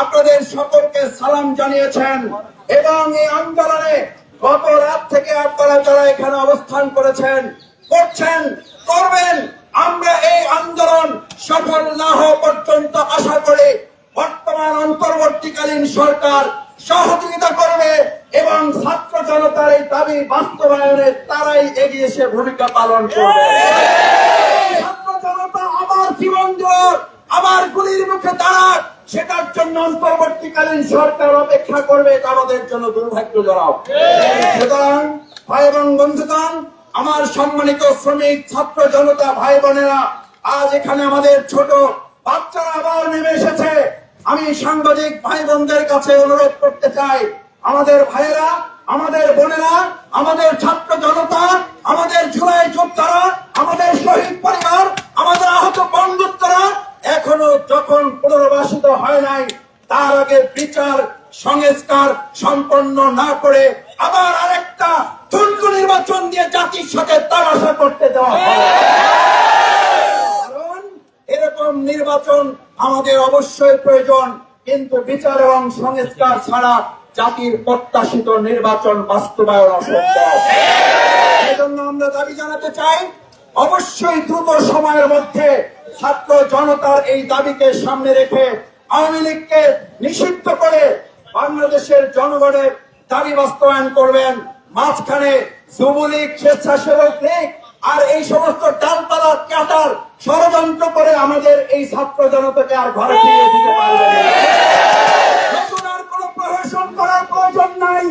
আপনাদের সকলকে সালাম জানিয়েছেন এবং এই আন্দোলনে গত রাত থেকে আপনারা যারা এখানে অবস্থান করেছেন, করছেন, করবেন, আমরা এই আন্দোলন সফল না হওয়া পর্যন্ত আশা করি বর্তমান অন্তর্বর্তীকালীন সরকার সহযোগিতা করবে এবং ছাত্র জনতার এই দাবি বাস্তবায়নে তারাই এগিয়ে এসে ভূমিকা পালন করবে। আবার গুলির মুখে দাঁড়াক, সেটার জন্য অন্তর্বর্তীকালীন সরকার অপেক্ষা করবে, এটা আমাদের জন্য দুর্ভাগ্যজনক সুতরাং, ভাই এবং বন্ধুগণ, আমার সম্মানিত শ্রমিক, ছাত্র জনতা, ভাই বোনেরা, আজ এখানে আমাদের ছোট বাচ্চারা আবার নেমে এসেছে। আমি সাংবাদিক ভাই বোনদের কাছে অনুরোধ করতে চাই, আমাদের ভাইয়েরা, আমাদের বোনেরা, আমাদের ছাত্র জনতা, আমাদের বিচার, সংস্কার সম্পন্ন না করে আবার আরেকটা থুনকু নির্বাচন দিয়ে জাতির সাথে তামাশা করতে দেওয়া কারণ এরকম নির্বাচন আমাদের অবশ্যই প্রয়োজন, কিন্তু বিচার এবং সংস্কার ছাড়া জাতির প্রত্যাশিত নির্বাচন বাস্তবায়ন অসম্ভব। আমরা দাবি জানাতে চাই, অবশ্যই দ্রুত সময়ের মধ্যে ছাত্র জনতার এই দাবিকে সামনে রেখে আওয়ামী লীগকে নিষিদ্ধ করে বাংলাদেশের জনগণের দাবি বাস্তবায়ন করবেন। মাঝখানে যুবলীগ স্বেচ্ছাসেবক লীগ আর এই সমস্ত ডালপালা কাটার ষড়যন্ত্র করে আমাদের এই ছাত্র জনতাকে আর ঘরে ফিরিয়ে দিতে পারবে নতুন আর কোন প্রহসন করার প্রয়োজন নাই।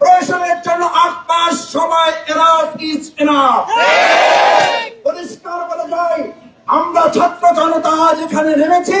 প্রহসনের জন্য আট সময় এনাফ ইজ এনাফ পরিষ্কার বলে যাই আমরা ছাত্র জনতা এখানে নেমেছি।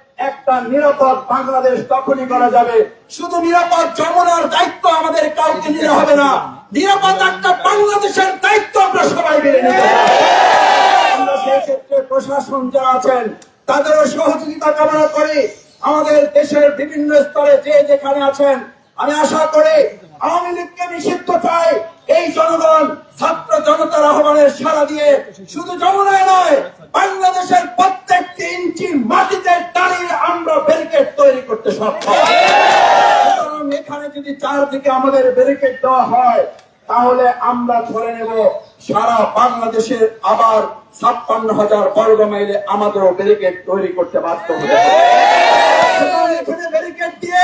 একটা নিরাপদ বাংলাদেশ তখনই করা যাবে। শুধু নিরাপদ যমুনার দায়িত্ব আমাদের কাউকে নিতে হবে না। নিরাপদ একটা বাংলাদেশের দায়িত্ব আমরা সবাই মিলে নিতে আমরা সেই প্রশাসন যারা আছেন, তাদেরও সহযোগিতা কামনা করি। আমাদের দেশের বিভিন্ন স্তরে যে যেখানে আছেন, আমি আশা করি আওয়ামী লীগকে নিষিদ্ধ চাই। এই জনগণ আহ্বানের সাড়া দিয়ে শুধু যমুনায় নয়, বাংলাদেশের প্রত্যেকটি ইঞ্চি মাটিতে দাঁড়িয়ে আমরা ব্যারিকেড তৈরি করতে সক্ষম। এখানে যদি চারদিকে আমাদের ব্যারিকেড দেওয়া হয়, তাহলে আমরা ধরে নেব সারা বাংলাদেশের আবার ছাপ্পান্ন হাজার বর্গ মাইলে আমাদেরও ব্যারিকেড তৈরি করতে বাধ্য হবে। এখানে ব্যারিকেড দিয়ে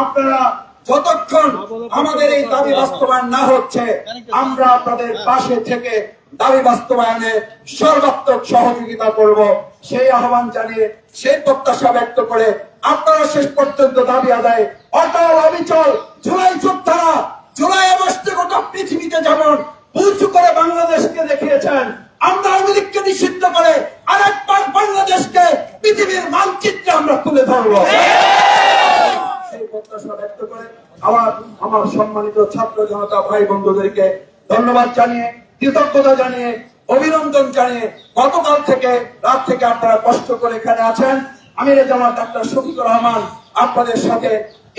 আপনারা যতক্ষণ আমাদের এই দাবি বাস্তবায়ন না হচ্ছে, আমরা আপনাদের পাশে থেকে দাবি বাস্তবায়নে সর্বাত্মক সহযোগিতা করব। সেই আহ্বান জানিয়ে সেই প্রত্যাশা ব্যক্ত করে আপনারা শেষ পর্যন্ত দাবি আদায়। অটল, অবিচল, জুলাই যোদ্ধারা জুলাই গোটা পৃথিবীতে যেমন উঁচু করে বাংলাদেশকে দেখিয়েছেন আমরা আওয়ামী লীগকে নিষিদ্ধ করে আরেকবার বাংলাদেশকে পৃথিবীর মানচিত্রে আমরা তুলে ধরবো। সেই প্রত্যাশা ব্যক্ত করে আমার আমার সম্মানিত ছাত্র জনতা ভাই বন্ধুদেরকে ধন্যবাদ জানিয়ে, কৃতজ্ঞতা জানিয়ে, অভিনন্দন জানিয়ে গতকাল থেকে, রাত থেকে আপনারা কষ্ট করে এখানে আছেন। আমির জামাত ডাক্তার শফিকুর রহমান আপনাদের সাথে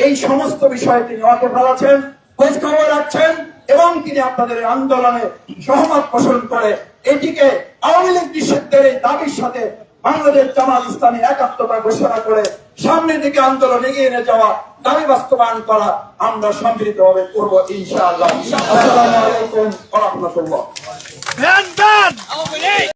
এই সমস্ত বিষয়ে তিনি ওয়াকেফ আছেন, খোঁজ খবর রাখছেন এবং তিনি আপনাদের আন্দোলনে সহমত পোষণ করে এটিকে আওয়ামী লীগ নিষিদ্ধের এই দাবির সাথে বাংলাদেশ জামাত ইসলামী একাত্মতা ঘোষণা করে সামনের দিকে আন্দোলন এগিয়ে নিয়ে যাওয়া, দাবি বাস্তবায়ন করা আমরা সম্মিলিত ভাবে করব ইনশাআল্লাহ। আসসালামু আলাইকুম রাহমাতুল্লাহ।